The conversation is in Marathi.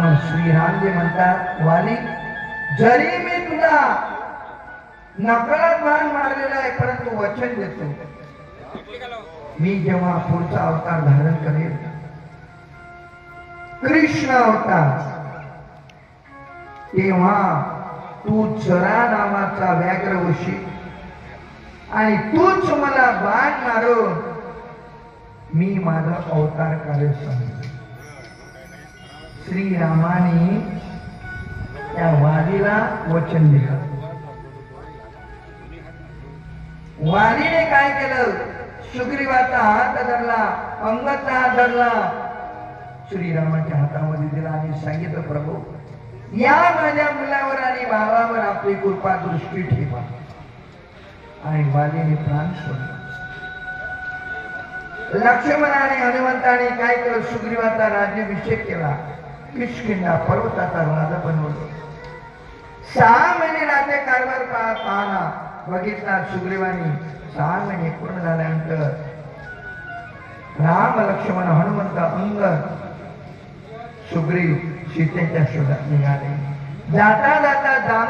म्हणून श्रीरामजी म्हणतात वाली जरी मी तुला नकळत बाण मारलेला आहे परंतु वचन देतो. मी जेव्हा पुढचा अवतार धारण करेल कृष्ण अवतार तेव्हा तू चरा नामाचा व्याघ्र होशील. आणि तूच मला बाण मारून मी माझा अवतार कार्य सांगतो श्रीरामाने त्या वालीला वचन दिलं. वालीने काय केलं? सुग्रीवाचा हात धरला अंगाचा हात धरला. श्रीरामाच्या हातामध्ये दिला आणि सांगितलं प्रभू या माझ्या मुलावर आणि भावावर आपली कृपा दृष्टी ठेवा. आणि वालीने प्राण सोडला. लक्ष्मणाने हनुमंताने काय केलं? सुग्रीवाचा राज्याभिषेक केला. किशकिंदा पर्वताचा राजा बनवलं सहा महिने राज्य कारभार पहा पाहला बघितला सुग्रीवानी. सहा महिने पूर्ण झाल्यानंतर राम लक्ष्मण हनुमंत अंग सुग्रीव सीतेच्या शोधात निघाले. जाता जाता दाम